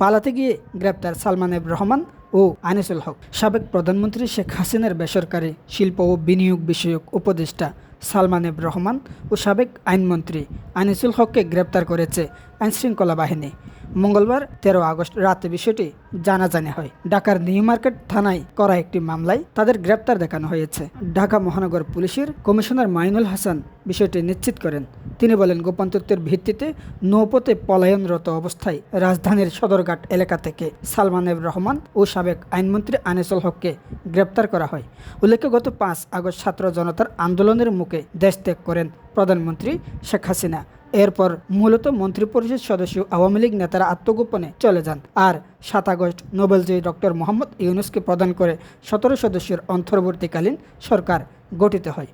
পালাতে গিয়ে গ্রেপ্তার সালমান এব রহমান ও আনিসুল হক। সাবেক প্রধানমন্ত্রী শেখ হাসিনার বেসরকারি শিল্প ও বিনিয়োগ বিষয়ক উপদেষ্টা সালমান এব রহমান ও সাবেক আইনমন্ত্রী আনিসুল হককে গ্রেপ্তার করেছে আইনশৃঙ্খলা বাহিনী। মঙ্গলবার তেরো আগস্ট রাতে বিষয়টি জানাজানি হয়। ঢাকার নিউ মার্কেট থানায় করা একটি মামলায় তাদের গ্রেপ্তার দেখানো হয়েছে। ঢাকা মহানগর পুলিশের কমিশনার মাইনুল হাসান বিষয়টি নিশ্চিত করেন। তিনি বলেন, গোপন তথ্যের ভিত্তিতে নৌপথে পলায়নরত অবস্থায় রাজধানীর সদরঘাট এলাকা থেকে সালমান এব রহমান ও সাবেক আইনমন্ত্রী আনিসুল হককে গ্রেপ্তার করা হয়। উল্লেখ্য, গত পাঁচ আগস্ট ছাত্র জনতার আন্দোলনের মুখে দেশ ত্যাগ করেন প্রধানমন্ত্রী শেখ হাসিনা। এরপর মূলত মন্ত্রিপরিষদ সদস্য আওয়ামী লীগ নেতারা আত্মগোপনে চলে যান। আর সাত আগস্ট নোবেলজয়ী ডক্টর মোহাম্মদ ইউনুসকে প্রদান করে সতেরো সদস্যের অন্তর্বর্তীকালীন সরকার গঠিত হয়।